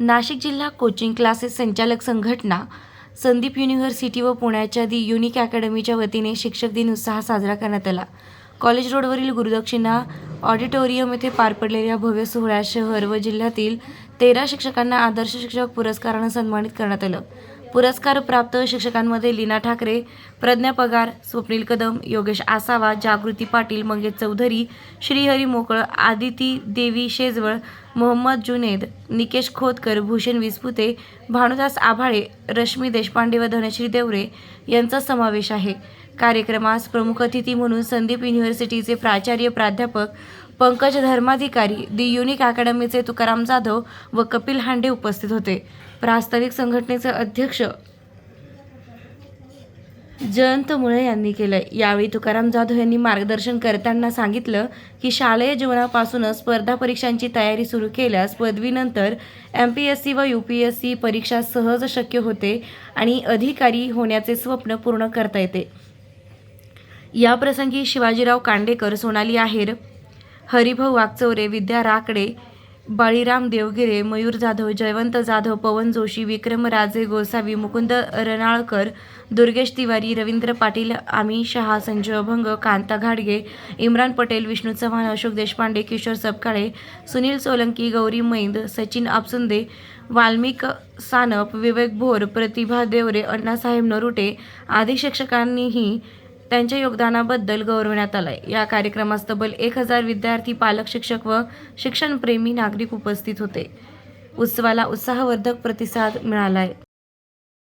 नाशिक जिल्हा coaching classes संचालक संघटना संदीप युनिव्हर्सिटी व पुण्याच्या दी युनिक अकॅडमीच्या वतीने शिक्षक दिन उत्साह साजरा करण्यात आला. कॉलेज रोडवरील गुरुदक्षिणा ऑडिटोरियम येथे पार पडलेल्या भव्य सोहळ्यात शहर व जिल्ह्यातील तेरा शिक्षकांना आदर्श शिक्षक पुरस्कारानं सन्मानित करण्यात आलं. पुरस्कार प्राप्त शिक्षकांमध्ये लीना ठाकरे प्रज्ञा पगार स्वप्नील कदम योगेश आसावा जागृती पाटील मंगेश चौधरी श्रीहरी मोकळ आदिती देवी शेजवळ मोहम्मद जुनेद निकेश खोतकर भूषण विस्पुते भानुदास आभाळे रश्मी देशपांडे व धनश्री देवरे यांचा समावेश आहे. कार्यक्रमास प्रमुख अतिथी म्हणून संदीप युनिव्हर्सिटीचे प्राचार्य प्राध्यापक पंकज धर्माधिकारी दि युनिक अकॅडमीचे तुकाराम जाधव व कपिल हांडे उपस्थित होते. प्रास्ताविक संघटनेचे अध्यक्ष जयंत मुळे यांनी केलं यावेळी तुकाराम जाधव यांनी मार्गदर्शन करताना सांगितलं की शालेय जीवनापासूनच स्पर्धा परीक्षांची तयारी सुरू केल्यास पदवीनंतर एम पी एस सी व यू पी एस सी परीक्षा सहज शक्य होते आणि अधिकारी होण्याचे स्वप्न पूर्ण करता येते. याप्रसंगी शिवाजीराव कांडेकर सोनाली आहेर हरिभाऊ वागचौरे विद्या राकडे बाळीराम देवगिरे मयूर जाधव जयवंत जाधव पवन जोशी विक्रमराजे गोसावी मुकुंद रनाळकर दुर्गेश तिवारी रवींद्र पाटील आमी शहा संजय अभंग कांता घाडगे इम्रान पटेल विष्णू चव्हाण अशोक देशपांडे किशोर सपकाळे सुनील सोलंकी गौरी मैंद सचिन आपसुंदे वाल्मिक सानप विवेक भोर प्रतिभा देवरे अण्णासाहेब नरुटे आदी शिक्षकांनीही त्यांच्या योगदानाबद्दल गौरवण्यात आलंय. या कार्यक्रमास तब्बल एक हजार विद्यार्थी पालक शिक्षक व शिक्षणप्रेमी नागरिक उपस्थित होते. उत्सवाला उत्साहवर्धक प्रतिसाद मिळालाय.